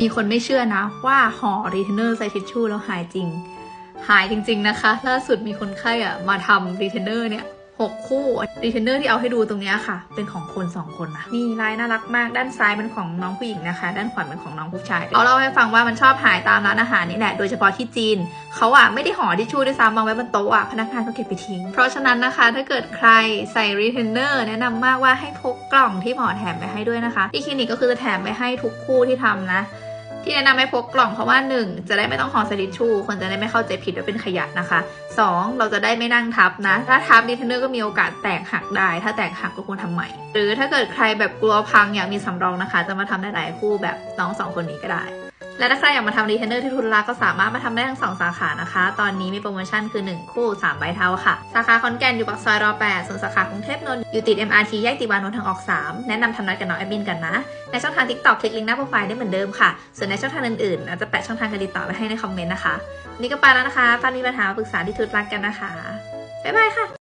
มีคนไม่เชื่อนะว่าห่อรีเทนเนอร์ใส่ทิชชู่แล้วหายจริง หายจริง ๆ นะคะ ล่าสุดมีคนไข้อะมาทำรีเทนเนอร์เนี่ย หกคู่รีเทนเนอร์ที่เอาให้ดูตรงนี้ค่ะ เป็นของคนสองคนนะนี่ลายน่ารักมาก ด้านซ้ายเป็นของน้องผู้หญิงนะคะ ด้านขวาเป็นของน้องผู้ชายเอาเล่าให้ฟังว่ามันชอบหายตามร้านอาหารนี่แหละ โดยเฉพาะที่จีนเขาอะไม่ได้ห่อทิชชู่ด้วยซ้ำวางไว้บนโต๊ะอะพนักงานก็เก็บไปทิ้ง เพราะฉะนั้นนะคะ ถ้าเกิดใครใส่รีเทนเนอร์แนะนำมากว่าให้พกกล่องที่หมอแถมไปให้ด้วยนะคะที่คลินิกก็คือจะแถมไปให้ทุกคู่ที่ทำนะ ที่แนะนำให้พกกล่องเพราะว่า 1 จะได้ไม่ต้องห่อสลิดชูคนจะได้ไม่เข้าใจผิดว่าเป็นขยะนะคะ 2 เราจะได้ไม่นั่งทับนะ ถ้าทับดีเทนเนอร์ก็มีโอกาสแตกหักได้ ถ้าแตกหักก็ควรทำใหม่ หรือถ้าเกิดใครแบบกลัวพังอยากมีสำรองนะคะ จะมาทำได้หลายคู่แบบน้องสองคนนี้ก็ได้ และถ้าใครอยากมาทำรีเทนเนอร์ที่ทุนรักก็สามารถมาทำได้ทั้งสองสาขานะคะ ตอนนี้มีโปรโมชั่นคือ 1 คู่ 3 ใบเทาค่ะ สาขาคอนแกนอยู่ปากซอยรอ8ส่วนสาขากรุงเทพนนท์อยู่ติด MRT แยกติวานนท์ทางออก 3 แนะนำทำนัดกับน้องแอดมินกันนะ ในช่องทาง TikTok คลิกลิงก์หน้าโปรไฟล์ได้เหมือนเดิมค่ะ ส่วนในช่องทางอื่นๆอาจจะแปะช่องทางการติดต่อไว้ให้ในคอมเมนต์นะคะ นี่ก็ไปแล้วนะคะถ้ามีปัญหามาปรึกษาที่ทุนรักกันนะคะบ๊ายบายค่ะ